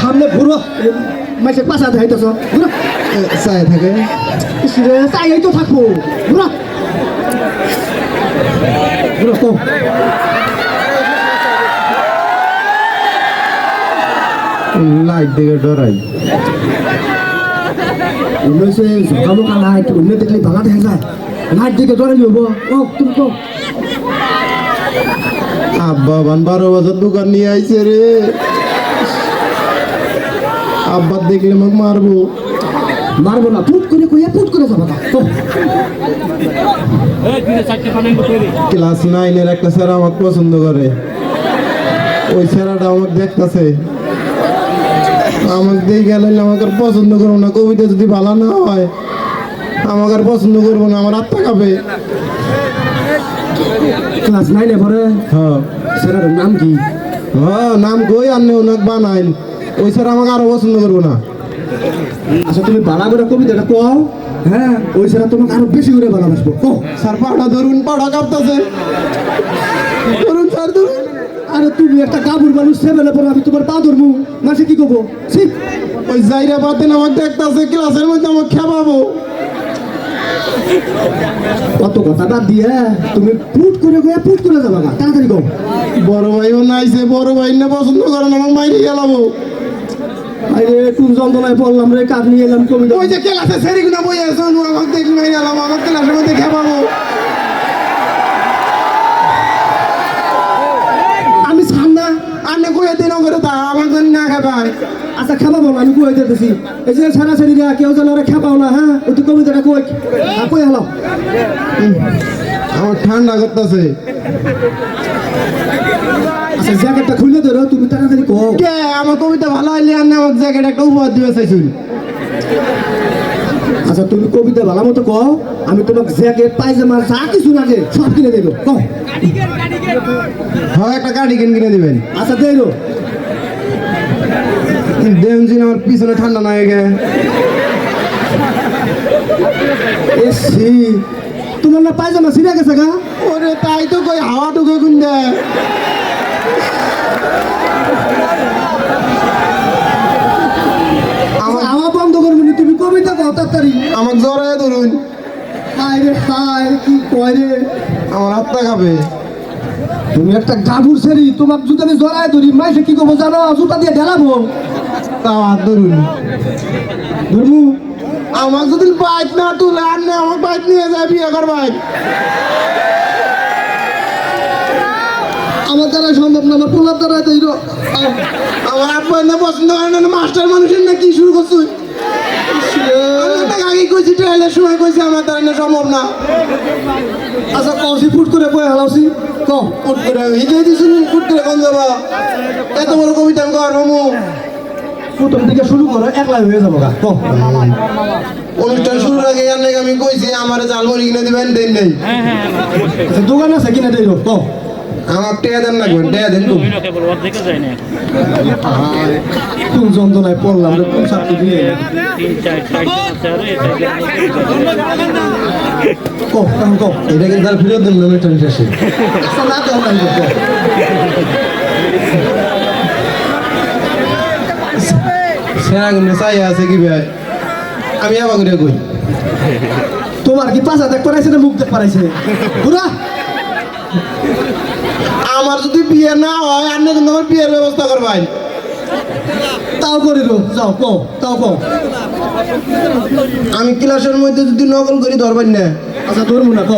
সামনে ঘুরো মাসে পাশা দেখাইতেছ ঘুরো চাই থাকে। চাইই তো থাকব ঘুরো ঘুরো কো লাইট দিকে ডরাই। উন্নয়সে সকালো কালা একটু অন্য দেখলে ভাঙা দেখা যায়। লাইট দিকে ধরে নিব ও তুমি কো আব্বা বান বারো বছর দোকান নিয়ে আইছে রে। আব্বা দেখলে আমাকে মারবো। মারবো না ফুট করে কইয়া ফুট করে যাবা ক্লাস নাইনের একটা স্যার আমাকে পছন্দ করে। ওই স্যারাটা আমাকে দেখতেছে। আমাকে দিয়ে গেলে আমাকে আর পছন্দ করব না কবিতা যদি ভালো না হয় আমাকে আর পছন্দ করব না আমার আত্মা খাবে ক্লাস নাইনে পরে? হ্যাঁ। স্যারের নাম কি? হ্যাঁ নাম কই? আনলে ওনাকে বানাইন ওই স্যার আমাকে আরও পছন্দ করব না। আচ্ছা তুমি বালা করে কবিতাটা কও। হ্যাঁ ওই স্যার তোমাকে আরও বেশি করে ভালোবাসবো। কো স্যার ধরুন পাড়া কাঁপতেছে। ধরুন স্যার ধরুন। আরে তুমি একটা কাবুর মানুষ সেবেলে পরে আমি তোমার পা ধরবো। মাসে কি করব? ওই জাইরা বাতেন আমাকে দেখতেছে ক্লাসের মধ্যে আমাকে খেপাবো। কত কথা বাদ দিয়ে তুমি ফুট করে গিয়ে ফুট করে যাবা তাড়াতাড়ি কও। বড় ভাইও নাইছে বড় ভাই না পছন্দ করে না আমাকে মাইরে গেলাবো। আরে কোন যন্ত্রণায় পড়লাম রে? কাজ নিয়ে এলাম কবিতা ওই যে ক্লাসে সেরি গুনা বই আছে আমাকে দেখি মাইরে গেলাম আমাকে ক্লাসের মধ্যে খেপাবো। আমি সামনা আনে কয়ে দিন করে তা আমাকে জানি না খেপায়। আচ্ছা খাবাবো না আমি কই দিতেছি। এই যে সারা সারিরা কেউ যেন ওরা খাবাও না হ্যাঁ? ওই তুই কবিতাটা কই? হ্যাঁ কই হলো আমার ঠান্ডা করতেছে। আচ্ছা জ্যাকেটটা খুলে ধরো তুমি তাড়াতাড়ি কও। কে? আমার কবিতা ভালো হইলে আনে আমার জ্যাকেট একটা উপহার দিবে চাইছুন আচ্ছা তুমি কবিতা ভালো মতো কও আমি তোমাকে জ্যাকেট পায়জামা যা কিছু লাগে সব কিনে দেবো কও। হয় একটা গাড়ি কিনে কিনে দিবেন। আচ্ছা দেবো দেখুন যে আমার পিছনে ঠান্ডা না হয়ে গে এসি তোমার না পায়জামা ছিঁড়ে গেছে গা? ওরে তাই তো কই হাওয়া ঢুকে কোন দেয় আমার বন্ধ করব নি, তুমি কবিতা কও তাড়াতাড়ি। আমাকে জড়ায় ধরুন। হায় রে হায় কি কয় রে। আমার আত্মা খাবে। তুমি একটা গাভুর সেরি তোমার যদি আমি জড়ায় ধরি মাইসে কি করব জানো? জুতা দিয়ে ঢেলাবো। তাও হাত ধরুন। ধরবো। আমার যদি বাইক না তুলে না আমার বাইক নিয়ে যায় বিয়ে করবাই। আমার দ্বারা সম্ভব না আমার পোলার দ্বারা তো আমার আব্বা না পছন্দ করে না মাস্টার মানুষের না কি শুরু করছুন আমি আগে কইছি সময় কইছি আমার দ্বারা না সম্ভব না। আচ্ছা কসি ফুট করে কয়ে হালাওছি ক ফুট করে হিগে দিছুন ফুট করে কোন যাবা? এত বড় কবিতা আমি কর মামু প্রথম থেকে শুরু করো একলাই হয়ে যাব গা। ক অনুষ্ঠান শুরুর আগে আর নাকি আমি কইছি আমার জালমুড়ি কিনে দিবেন দেন নেই। আচ্ছা দোকান আছে কিনা দেই ক আমার টেয়া দেন লাগবে দেন না কোন যন্ত্রণায় পড়লাম রে, কোন ছাত্র দিয়ে তিন চার চারজন আছে আরও এটা ক কাম ক এটা কিন্তু আর ফিরত দেন আছে কি ভাই? আমি আবার কই? তোমার কি পাশা দেখ পারাইছে না মুখ দেখ পারাইছে পুরা আমার যদি বিয়ে না হয়, আর না আমার বিয়ের ব্যবস্থা করবাই তাও করি রো যাও কো তাও কো আমি ক্লাসের মধ্যে যদি নকল করি, ধরবেন না। আচ্ছা ধরবো না ক